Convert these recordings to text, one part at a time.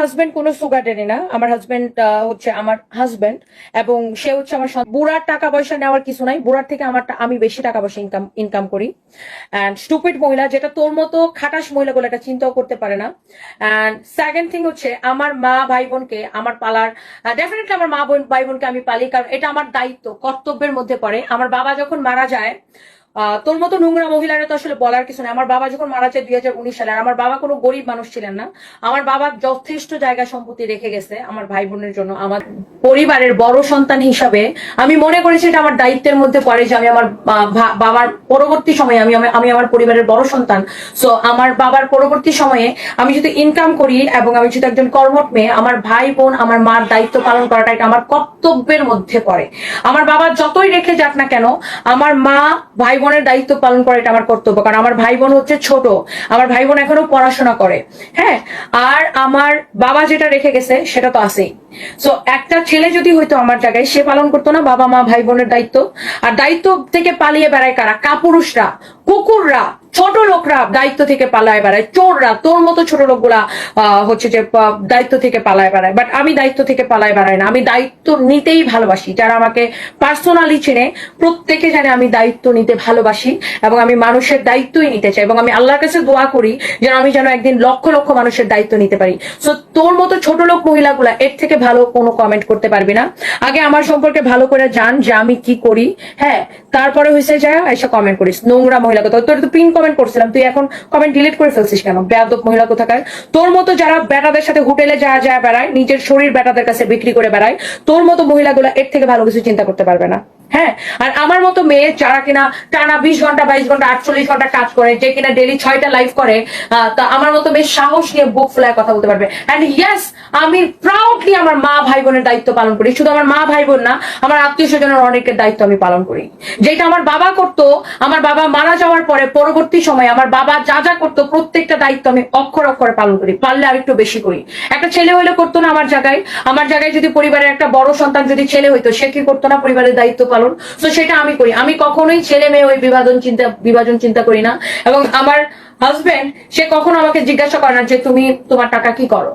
Husband কোনো sugar daddy না, আমার হাজবেন্ড হচ্ছে আমার হাজবেন্ড এবং সে হচ্ছে আমার বুড়ার টাকা পয়সা নেওয়ার কিছু নাই, বুড়ার থেকে আমার আমি বেশি টাকা পয়সা ইনকাম ইনকাম করি। অ্যান্ড স্টুপিড মহিলা, যেটা তোর মতো খাটাস মহিলাগুলো এটা চিন্তাও করতে পারে না। অ্যান্ড সেকেন্ড থিং হচ্ছে, আমার মা ভাই বোনকে, আমার পালার ডেফিনেটলি আমার মা বোন, ভাই বোনকে আমি পালি, কারণ এটা আমার দায়িত্ব, কর্তব্যের মধ্যে পড়ে। আমার বাবা যখন মারা যায় তোর মতো নোংরা মহিলারা তো আসলে বলার কিছু নেই। আমার বাবা যখন মারা যায় দুই হাজার উনিশ সালে, আমার বাবা কোনো গরিব মানুষ ছিলেন না। আমার বাবা যথেষ্ট জায়গা সম্পত্তি রেখে গেছে আমার ভাই বোনের জন্য। আমার পরিবারের বড় সন্তান হিসাবে আমি মনে করেছি এটা আমার দায়িত্বের মধ্যে পড়ে যে আমি আমার বাবার পরবর্তী সময়ে আমি আমি- আমি আমার পরিবারের বড় সন্তান। সো আমার বাবার পরবর্তী সময়ে আমি যদি ইনকাম করি এবং আমি যদি একজন কর্মঠ মেয়ে, আমার ভাই বোন আমার মার দায়িত্ব পালন করাটা এটা আমার কর্তব্যের মধ্যে পড়ে। আমার বাবা যতই রেখে যাক না কেন, আমার মা ভাই বোনের দায়িত্ব পালন করা এটা আমার কর্তব্য, কারণ আমার ভাই বোন হচ্ছে ছোট। আমার ভাই বোন এখনও পড়াশোনা করে হ্যাঁ? আর আমার বাবা যেটা রেখে গেছে, সেটা তো আছেই। সো একটা ছেলে যদি হয়তো আমার জায়গায়, সে পালন করতো না বাবা, মা ভাই বোনের দায়িত্ব। আর দায়িত্ব থেকে পালিয়ে বেড়ায় কারা? কাপুরুষরা, কুকুররা, ছোট লোকরা দায়িত্ব থেকে পালায় বেড়ায়। চোররা, তোর মতো ছোট লোকগুলা হচ্ছে যে দায়িত্ব থেকে পালায় বেড়ায়। বাট আমি দায়িত্ব থেকে পালায় বেড়াই না। আমি দায়িত্ব নিতেই ভালোবাসি। যারা আমাকে পার্সোনালি চেনে, প্রত্যেকে জানে আমি দায়িত্ব নিতে ভালোবাসি এবং আমি মানুষের দায়িত্বই নিতে চাই এবং আমি আল্লাহর কাছে দোয়া করি যেন আমি যেন একদিন লক্ষ লক্ষ মানুষের দায়িত্ব নিতে পারি। সো তোর মতো ছোট লোক মহিলাগুলা, এর থেকে ভালো কোনো কমেন্ট করতে পারবি না। আগে আমার সম্পর্কে ভালো করে জান যে আমি কি করি। হ্যাঁ তারপরে হয়েছে যায় এসে কমেন্ট করিস। নোংরা মহিলা কথা। তোর তো পিন কমেন্ট করছিলাম তুই এখন কমেন্ট ডিলিট করে ফেলছিস কেন? বেয়াদব মহিলা কোথাকার? তোর মতো যারা বেটাদের সাথে হোটেলে যা যা বেড়ায়, নিজের শরীর বেটাদের কাছে বিক্রি করে বেড়ায়, তোর মতো মহিলাগুলো এর থেকে ভালো কিছু চিন্তা করতে পারবে না। হ্যাঁ আর আমার মতো মেয়ে যারা কিনা টানা বিশ ঘণ্টা, বাইশ ঘণ্টা, আটচল্লিশ ঘণ্টা কাজ করে, যে কিনা ডেলি ছয়টা লাইভ করে তা আমার মতো মেয়ে সাহস নিয়ে বুক ফুলায় কথা বলতে পারবে। অ্যান্ড ইয়েস আমি প্রাউডলি আমার মা ভাই বোনের দায়িত্ব পালন করি। শুধু আমার মা ভাই বোন না, আমার আত্মীয় স্বজনের অনেকের দায়িত্ব আমি পালন করি। যেটা আমার বাবা করতো, আমার বাবা মারা যাওয়ার পরে পরবর্তী সময়ে আমার বাবা যা যা করতো, প্রত্যেকটা দায়িত্ব আমি অক্ষর অক্ষরে পালন করি, পারলে আর একটু বেশি করি। একটা ছেলে হইলে করতো না আমার জায়গায় আমার জায়গায় যদি পরিবারের একটা বড় সন্তান যদি ছেলে হইতো, সে কি করতো না পরিবারের দায়িত্ব পালন তো সেটা আমি করি। আমি কখনোই ছেলে মেয়ে ওই বিভাজন চিন্তা বিভাজন চিন্তা করি না। এবং আমার হাজবেন্ড সে কখনো আমাকে জিজ্ঞাসা করে না যে তুমি তোমার টাকা কি করো?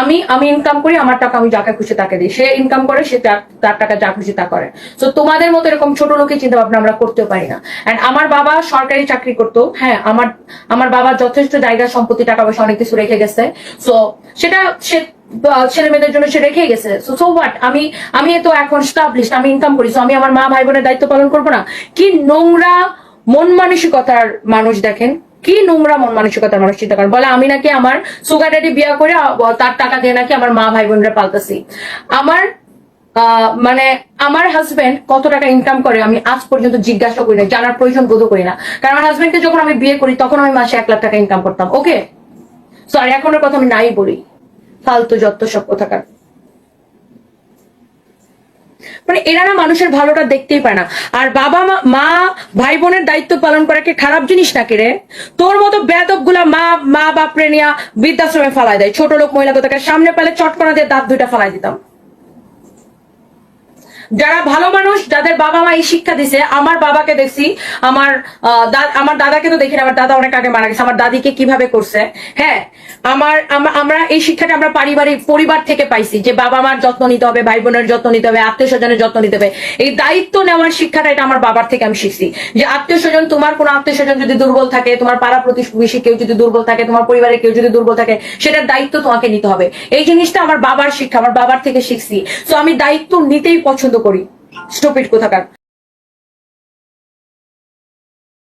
আমি আমি ইনকাম করি, আমার টাকা আমি যাকে খুশি তাকে দিই। সে ইনকাম করে, সে তার টাকা যা খুশি তা করে। তো তোমাদের মতো এরকম ছোট লোকের চিন্তা ভাবনা আমরা করতেও পারি না। এন্ড আমার বাবা সরকারি চাকরি করতো। হ্যাঁ আমার আমার বাবা যথেষ্ট জায়গা, সম্পত্তি, টাকা পয়সা অনেক কিছু রেখে গেছে। সো সেটা সে ছেলে মেয়েদের জন্য সে রেখে গেছে। সো হোয়াট আমি আমি তো এখন স্টাবলিশ আমি ইনকাম করি সো আমি আমার মা ভাই বোনের দায়িত্ব পালন করব না? কি নোংরা মন মানসিকতার মানুষ দেখেন? কি নোংরা মন মানসিকতার মানুষ চিন্তা করেন? বলে আমি নাকি আমার সুগার ড্যাডি বিয়া করে তার টাকা দিয়ে নাকি আমার মা ভাই বোনরা পালতাছি। আমার মানে আমার হাজবেন্ড কত টাকা ইনকাম করে আমি আজ পর্যন্ত জিজ্ঞাসা করি না, জানার প্রয়োজন বোধ করি না। কারণ আমার হাজবেন্ডকে যখন আমি বিয়ে করি, তখন আমি মাসে এক লাখ টাকা ইনকাম করতাম ওকে সরি এখনের কথা আমি নাই বলি। ফালতু যত সব কোথাকার। মানে এরা না মানুষের ভালোটা দেখতেই পায় না। আর বাবা, মা ভাই বোনের দায়িত্ব পালন করা কি খারাপ জিনিস নাকি রে? তোর মতো বেদকগুলা মা মা বাপরে নিয়া বৃদ্ধাশ্রমে ফালাই দেয়। ছোট লোক, মহিলা কোথাকার? সামনে পেলে চটকনা দিয়ে দাঁত দুইটা ফালাই দিতাম। যারা ভালো মানুষ, যাদের বাবা মা এই শিক্ষা দিছে, আমার বাবাকে দেখছি, আমার আমার দাদাকে তো দেখি আমার দাদা অনেক আগে মারা গেছে, আমার দাদিকে কীভাবে করছে? হ্যাঁ আমার আমরা এই শিক্ষাটা আমরা পারিবারিক, পরিবার থেকে পাইছি, যে বাবা মার যত্ন নিতে হবে, ভাই বোনের যত্ন নিতে হবে, আত্মীয় স্বজনের যত্ন নিতে হবে। এই দায়িত্ব নেওয়ার শিক্ষাটা এটা আমার বাবার থেকে আমি শিখছি, যে আত্মীয় স্বজন, তোমার কোনো আত্মীয় স্বজন যদি দুর্বল থাকে, তোমার পাড়া প্রতিবেশী কেউ যদি দুর্বল থাকে, তোমার পরিবারের কেউ যদি দুর্বল থাকে, সেটার দায়িত্ব তোমাকে নিতে হবে। এই জিনিসটা আমার বাবার শিক্ষা, আমার বাবার থেকে শিখছি। তো আমি দায়িত্ব নিতেই পছন্দ করি। স্টপিট কোথাকার।